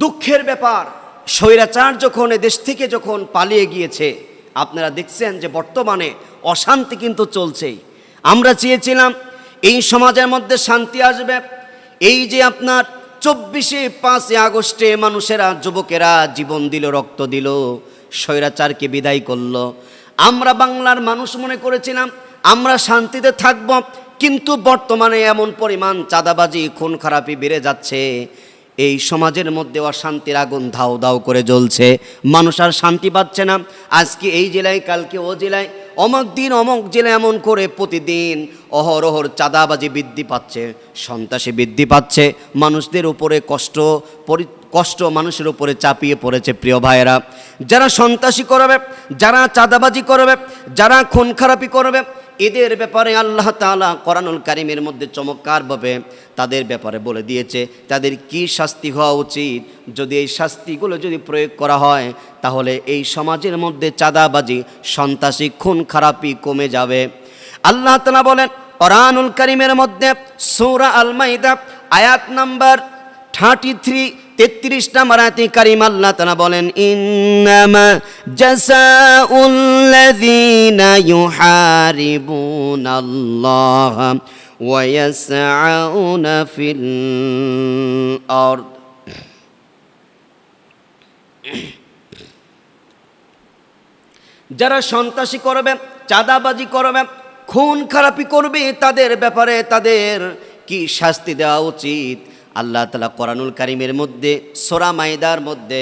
দুঃখের ব্যাপার, স্বৈরাচার যখন দেশ থেকে যখন পালিয়ে গিয়েছে, আপনারা দেখছেন যে বর্তমানে অশান্তি কিন্তু চলছেই। আমরা চেয়েছিলাম এই সমাজের মধ্যে শান্তি আসবে, এই যে আপনার চব্বিশে পাঁচই আগস্টে মানুষেরা, যুবকেরা জীবন দিল, রক্ত দিল, স্বৈরাচারকে বিদায় করল। আমরা বাংলার মানুষ মনে করেছিলাম, আমরা শান্তিতে থাকব, কিন্তু বর্তমানে এমন পরিমাণ চাঁদাবাজি খুন খারাপি বেড়ে যাচ্ছে। এই সমাজের মধ্যে অশান্তির আগুন ধাও ধাও করে জ্বলছে। মানুষ আর শান্তি পাচ্ছে না। আজকে এই জেলায়, কালকে ও জেলায়, অমক দিন অমক জেলায় এমন করে প্রতিদিন অহরহর চাঁদাবাজি বৃদ্ধি পাচ্ছে, সন্ত্রাসী বৃদ্ধি পাচ্ছে। মানুষদের উপরে কষ্ট, পরি, কষ্ট মানুষের উপরে চাপিয়ে পড়েছে প্রিয় ভাইয়েরা। যারা সন্ত্রাসী করবে, যারা চাঁদাবাজি করবে, যারা খুন খারাপি করবে এদের ব্যাপারে আল্লাহ তাআলা কোরআনুল কারিমের মধ্যে চমৎকারভাবে তাদের ব্যাপারে বলে দিয়েছে, তাদের কি শাস্তি হওয়া উচিত? যদি এই শাস্তিগুলো যদি প্রয়োগ করা হয়, তাহলে এই সমাজের মধ্যে চাঁদাবাজি, সন্ত্রাসী খুন খারাপি কমে যাবে। আল্লাহ তাআলা বলেন, কোরআনুল কারিমের মধ্যে সূরা আল মাইদা আয়াত নাম্বার থার্টি থ্রি তেত্রিশ নম্বর আয়াতে কারিম আল্লাহ তাআলা বলেন, ইন্নামা জাযাউল্লাযীনা ইউহারিবুনাল্লাহ ওয়া ইয়াসআউনা ফিল আরদ. যারা সন্ত্রাসী করবে, চাঁদাবাজি করবে, খুন খারাপি করবে, তাদের ব্যাপারে তাদের কি শাস্তি দেওয়া উচিত? আল্লাহ তালা কোরআনুল কারিমের মধ্যে সোরা মাইদার মধ্যে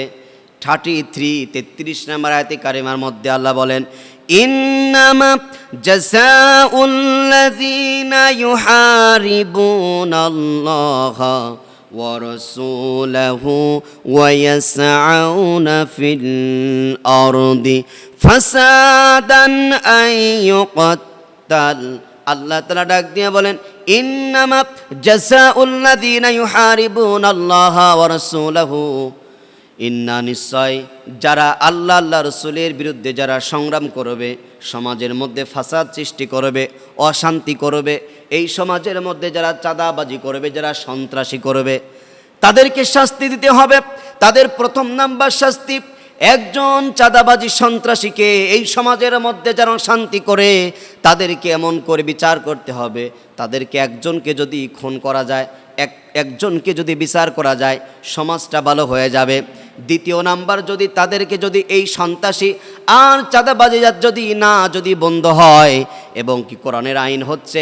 থার্টি থ্রি তেত্রিশ নম্বর আয়তে কারিমার মধ্যে আল্লাহ বলেন ইন্নামা জাযাউল্লাযীনা ইউহারিবুনাল্লাহা ورسوله ويسعون في الأرض فسادا أن يقتل আল্লাহ তালা ডাক দিয়ে বলেন, ইন্নামা জাসাউল্লাযীনা ইউহারিবুনাল্লাহা ওয়া রাসূলাহু। ইন্না নিশ্চয় যারা আল্লাহ আল্লাহ রসুলের বিরুদ্ধে যারা সংগ্রাম করবে, সমাজের মধ্যে ফাসাদ সৃষ্টি করবে, অশান্তি করবে, এই সমাজের মধ্যে যারা চাঁদাবাজি করবে, যারা সন্ত্রাসী করবে, তাদেরকে শাস্তি দিতে হবে। তাদের প্রথম নাম্বার শাস্তি একজন চাঁদাবাজি সন্ত্রাসীকে এই সমাজের মধ্যে যারা শান্তি করে, তাদেরকে এমন করে বিচার করতে হবে। তাদেরকে একজনকে যদি খুন করা যায়, এক, একজনকে যদি বিচার করা যায়, সমাজটা ভালো হয়ে যাবে। দ্বিতীয় নাম্বার, যদি তাদেরকে যদি এই সন্ত্রাসী আর চাঁদাবাজি যদি না যদি বন্ধ হয়, এবং কি কোরআনের আইন হচ্ছে,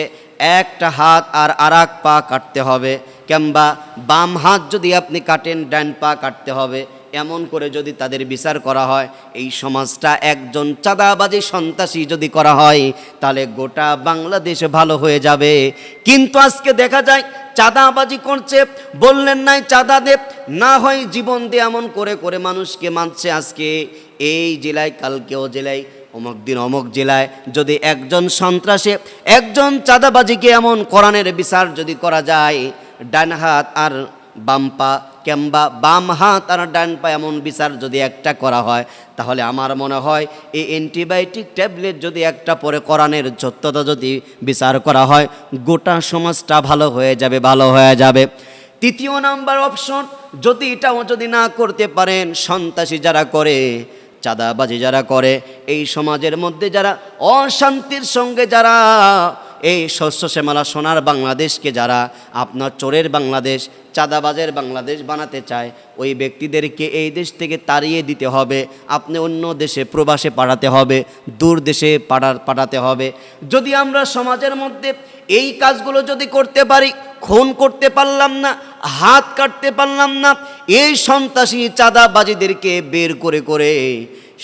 একটা হাত আর আরাক পা কাটতে হবে, কিংবা বাম হাত যদি আপনি কাটেন, ডান পা কাটতে হবে এমন করে যদি তাদের বিচার করা হয়, এই সমাজটা একজন চাঁদাবাজি সন্ত্রাসী যদি করা হয়, তাহলে গোটা বাংলাদেশ ভালো হয়ে যাবে। কিন্তু আজকে দেখা যায়, চাঁদাবাজি করছে, বললেন নাই চাঁদা দেব না হয় জীবন দিয়ে এমন করে করে মানুষকে মানছে আজকে। এই জেলায় কালকেও জেলায়, অমুক দিন অমুক জেলায় যদি একজন সন্ত্রাসে, একজন চাঁদাবাজিকে এমন কোরআনের বিচার যদি করা যায়, ডান হাত আর বাম পা কিংবা বাম হাত আর ডান পা এমন বিচার যদি একটা করা হয়, তাহলে আমার মনে হয় এই অ্যান্টিবায়োটিক ট্যাবলেট যদি একটা পরে কোরআনের সত্যতা যদি বিচার করা হয়, গোটা সমাজটা ভালো হয়ে যাবে, ভালো হয়ে যাবে। তৃতীয় নাম্বার অপশন, যদি এটাও যদি না করতে পারেন, সন্ত্রাসী যারা করে, চাঁদাবাজি যারা করে, এই সমাজের মধ্যে যারা অশান্তির সঙ্গে যারা এই শস্য শ্যামলা সোনার বাংলাদেশকে যারা আপনার চোরের বাংলাদেশ, চাঁদাবাজের বাংলাদেশ বানাতে চায়, ওই ব্যক্তিদেরকে এই দেশ থেকে তাড়িয়ে দিতে হবে। আপনি অন্য দেশে প্রবাসে পাঠাতে হবে, দূর দেশে পাঠা পাঠাতে হবে। যদি আমরা সমাজের মধ্যে এই কাজগুলো যদি করতে পারি, খুন করতে পারলাম না, হাত কাটতে পারলাম না, এই সন্ত্রাসী চাঁদাবাজিদেরকে বের করে করে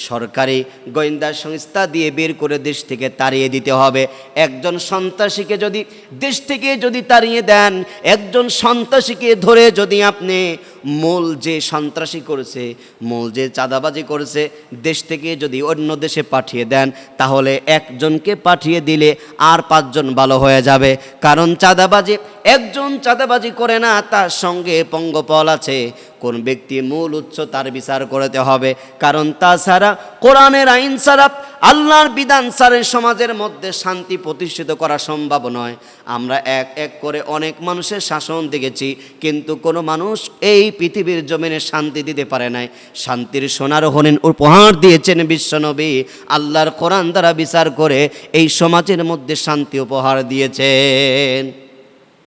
সরকারি গোয়েন্দা সংস্থা দিয়ে বের করে দেশ থেকে তাড়িয়ে দিতে হবে। একজন সন্ত্রাসীকে যদি দেশ থেকে যদি তাড়িয়ে দেন, একজন সন্ত্রাসীকে ধরে যদি আপনি মূল যে সন্ত্রাসী করেছে, মূল যে চাঁদাবাজি করেছে দেশ থেকে যদি অন্য দেশে পাঠিয়ে দেন, তাহলে একজনকে পাঠিয়ে দিলে আর পাঁচজন ভালো হয়ে যাবে। কারণ চাঁদাবাজি, একজন চাঁদাবাজি করে না, তার সঙ্গে পঙ্গপল আছে। কোন ব্যক্তি মূল উৎস তার বিচার করতে হবে। কারণ তাছাড়া কোরআনের আইন ছাড়া আল্লাহর বিধান ছাড়া সমাজের মধ্যে শান্তি প্রতিষ্ঠিত করা সম্ভব নয়। আমরা এক এক করে অনেক মানুষের শাসন দেখেছি, কিন্তু কোনো মানুষ এই পৃথিবীর জমিনে শান্তি দিতে পারে নাই। শান্তির সোনার হরিণ উপহার দিয়েছেন বিশ্বনবী। আল্লাহর কোরআন দ্বারা বিচার করে এই সমাজের মধ্যে শান্তি উপহার দিয়েছেন।